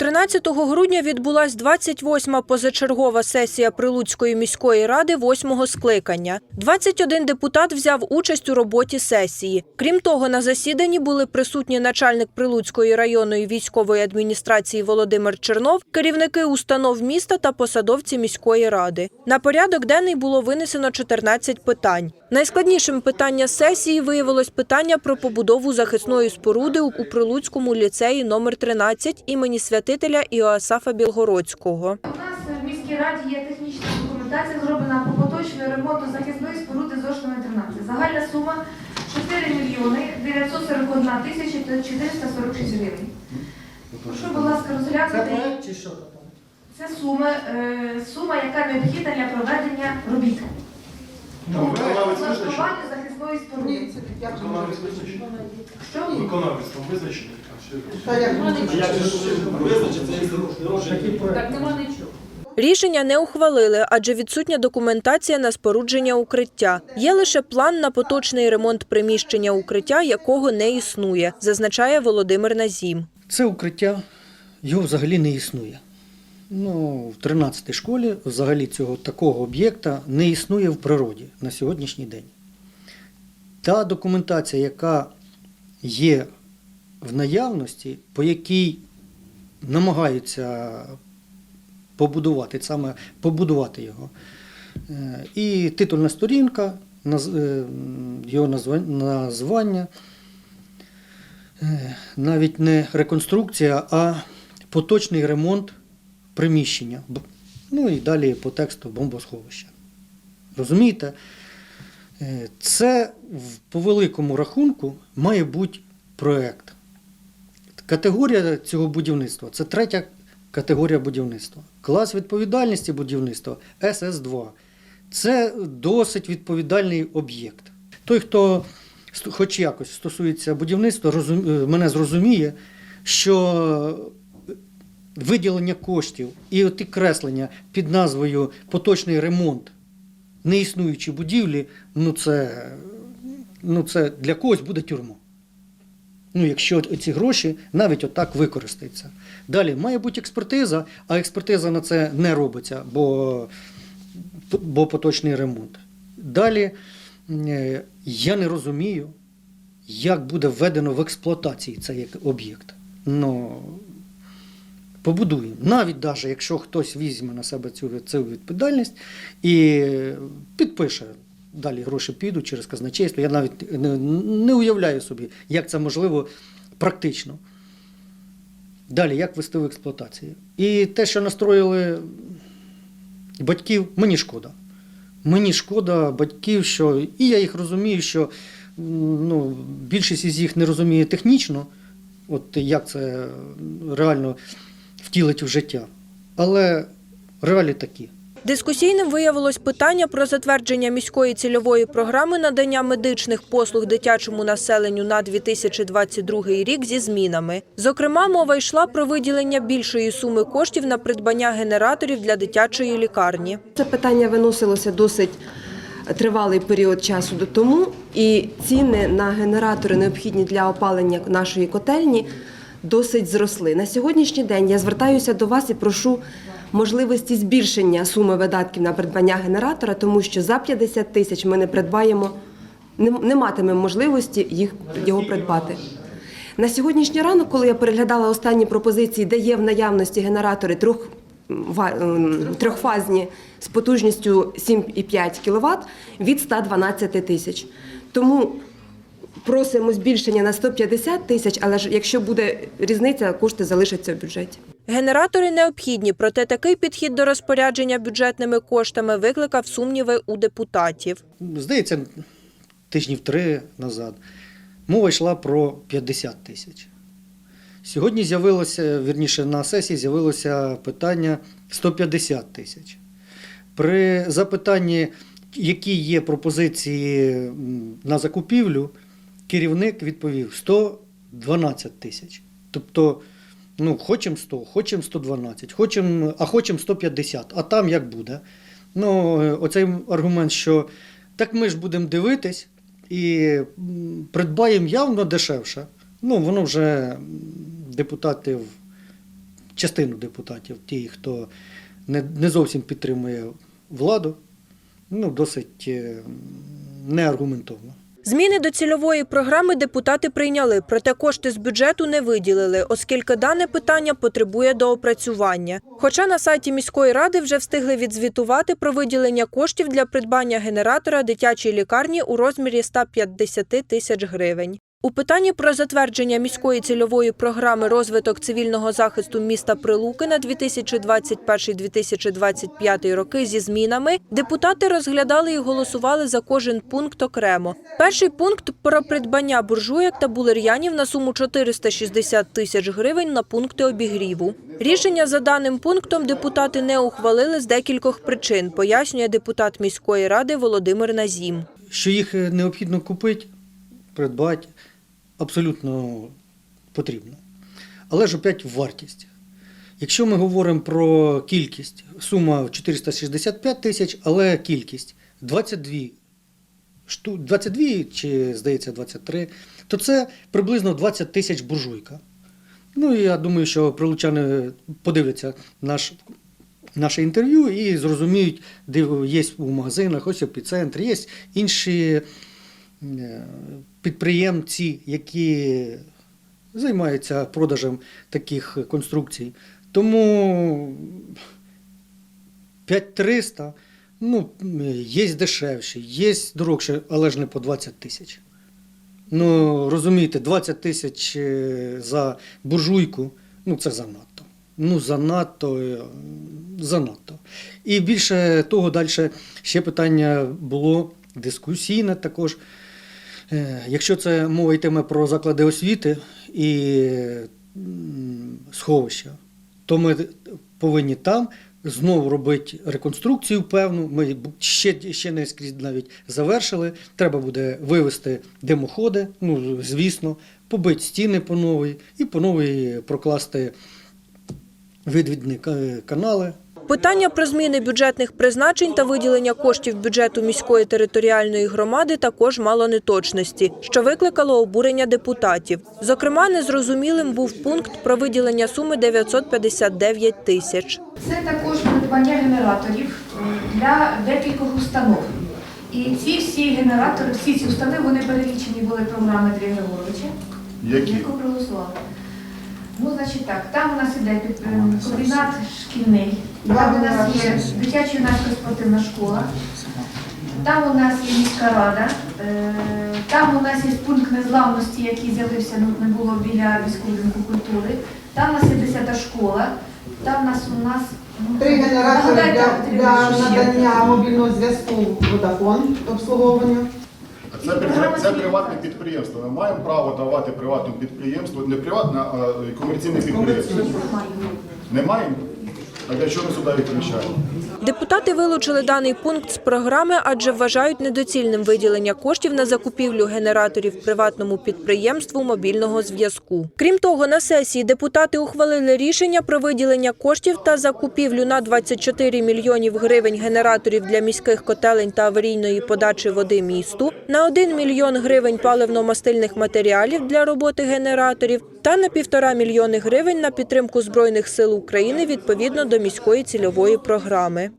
13 грудня відбулась 28-ма позачергова сесія Прилуцької міської ради восьмого скликання. 21 депутат взяв участь у роботі сесії. Крім того, на засіданні були присутні начальник Прилуцької районної військової адміністрації Володимир Чернов, керівники установ міста та посадовці міської ради. На порядок денний було винесено 14 питань. Найскладнішим питання сесії виявилось питання про побудову захисної споруди у Прилуцькому ліцеї номер 13 імені святителя Іоасафа Білгородського. У нас в міській раді є технічна документація, зроблена по поточному ремонту захисної споруди ЗОШ номер 13. Загальна сума 4 мільйони 941 тисяча 446 гривень. Прошу, будь ласка, розглянути. Це сума, е, сума, яка необхідна для проведення робіт. Там виконавець визначений? Влаштування захисної споруди. Ні, це як Виконавець визначений? Що? Виконавець там визначений? А що? Та як Визначиться, Так нема нічого. Рішення не ухвалили, адже відсутня документація на спорудження укриття. Є лише план на поточний ремонт приміщення укриття, якого не існує, зазначає Володимир Назім. Це укриття, його взагалі не існує. Ну, в 13-й школі взагалі цього такого об'єкта не існує в природі на сьогоднішній день. Та документація, яка є в наявності, по якій намагаються побудувати, саме побудувати його. Е, І титульна сторінка, е, його названня, Е, навіть не реконструкція, а поточний ремонт приміщення. Ну і далі по тексту бомбосховища. Розумієте? Е, Це по великому рахунку має бути проєкт. Категорія цього будівництва це третя категорія будівництва. Клас відповідальності будівництва СС2. Це досить відповідальний об'єкт. Той, хто хоч якось стосується будівництва, розум- е, мене зрозуміє, що виділення коштів і оті креслення під назвою поточний ремонт неіснуючої будівлі, ну це, ну це для когось буде тюрма. Ну, якщо ці гроші навіть отак використаються. Далі має бути експертиза, а експертиза на це не робиться, бо, бо поточний ремонт. Далі е, я не розумію, як буде введено в експлуатації цей об'єкт. Ну, побудуємо. Навіть даже, якщо хтось візьме на себе цю, цю відповідальність і підпише, далі гроші підуть через казначейство. Я навіть не, не уявляю собі, як це можливо практично. Далі, як вести в експлуатацію. І те, що настроїли батьків, мені шкода. Мені шкода батьків, що і я їх розумію, що ну, більшість із їх не розуміє технічно, от як це реально втілить в життя. Але реалії такі. Дискусійним виявилось питання про затвердження міської цільової програми надання медичних послуг дитячому населенню на 2022 рік зі змінами. Зокрема, мова йшла про виділення більшої суми коштів на придбання генераторів для дитячої лікарні. Це питання виносилося досить тривалий період часу до тому, і ціни на генератори, необхідні для опалення нашої котельні, досить зросли. На сьогоднішній день я звертаюся до вас і прошу можливості збільшення суми видатків на придбання генератора, тому що за 50 тисяч ми не придбаємо, не, матимемо можливості їх його придбати. На сьогоднішній ранок, коли я переглядала останні пропозиції, де є в наявності генератори трьох, ем, трьохфазні з потужністю 7,5 кВт від 112 тисяч. Тому просимо збільшення на 150 тисяч, але ж якщо буде різниця, кошти залишаться в бюджеті. Генератори необхідні, проте такий підхід до розпорядження бюджетними коштами викликав сумніви у депутатів. Здається, тижнів три назад мова йшла про 50 тисяч. Сьогодні з'явилося, вірніше, на сесії з'явилося питання 150 тисяч. При запитанні, які є пропозиції на закупівлю, керівник відповів 112 тисяч. Тобто, ну, хочемо 100, хочемо 112, хочемо, а хочемо 150, а там як буде. Ну, оцей аргумент, що так ми ж будемо дивитись і придбаємо явно дешевше. Ну, воно вже депутатів частину депутатів, ті, хто не, не зовсім підтримує владу, ну, досить е, неаргументовно. Зміни до цільової програми депутати прийняли, проте кошти з бюджету не виділили, оскільки дане питання потребує доопрацювання. Хоча на сайті міської ради вже встигли відзвітувати про виділення коштів для придбання генератора дитячої лікарні у розмірі 150 тисяч гривень. У питанні про затвердження міської цільової програми розвиток цивільного захисту міста Прилуки на 2021-2025 роки зі змінами депутати розглядали і голосували за кожен пункт окремо. Перший пункт про придбання буржуєк та булер'янів на суму 460 тисяч гривень на пункти обігріву. Рішення за даним пунктом депутати не ухвалили з декількох причин, пояснює депутат міської ради Володимир Назім. Що їх е, необхідно купити, придбати, абсолютно потрібно. Але ж опять вартість. Якщо ми говоримо про кількість, сума 465 тисяч, але кількість 22, 22 чи, здається, 23, то це приблизно 20 тисяч буржуйка. Ну я думаю, що прилучани подивляться наш, наше інтерв'ю і зрозуміють, де є у магазинах, ось епіцентр, є інші підприємці, які займаються продажем таких конструкцій. Тому 5300, ну, є дешевші, є дорогше, але ж не по 20 тисяч. Ну, розумієте, 20 тисяч е, за буржуйку, ну це занадто. Ну, занадто, е, занадто. І більше того, далі ще питання було дискусійне також. Е, Якщо це мова йтиме про заклади освіти і сховища, то ми повинні там знову робити реконструкцію певну. Ми ще, ще не скрізь навіть завершили. Треба буде вивести димоходи, ну звісно, побити стіни по новій і по новій прокласти відвідні канали. Питання про зміни бюджетних призначень та виділення коштів бюджету міської територіальної громади також мало неточності, що викликало обурення депутатів. Зокрема, незрозумілим був пункт про виділення суми 959 тисяч. Це також придбання генераторів е, для декількох установ. І ці всі генератори, всі ці установи, вони перелічені були програми Андрія Григоровича, Які? яку проголосували. Ну, значить так, там у нас іде е, комбінат шкільний, там у нас є дитяча юнацька спортивна школа, там у нас є міська рада, е, там у нас є пункт незламності, який з'явився, ну не було біля міського будинку культури, там у нас є 10 школа, там у нас у нас ну, Три генератори для, для надання мобільного зв'язку Vodafone обслуговування. Це, при- це приватне підприємство. Ми маємо право давати приватному підприємству, не приватне, а комерційне підприємство. Не маємо? А для чого ми сюди їх? Депутати вилучили даний пункт з програми, адже вважають недоцільним виділення коштів на закупівлю генераторів приватному підприємству мобільного зв'язку. Крім того, на сесії депутати ухвалили рішення про виділення коштів та закупівлю на 24 мільйонів гривень генераторів для міських котелень та аварійної подачі води місту, на 1 мільйон гривень паливно-мастильних матеріалів для роботи генераторів та на півтора мільйони гривень на підтримку збройних сил України відповідно до міської цільової програми.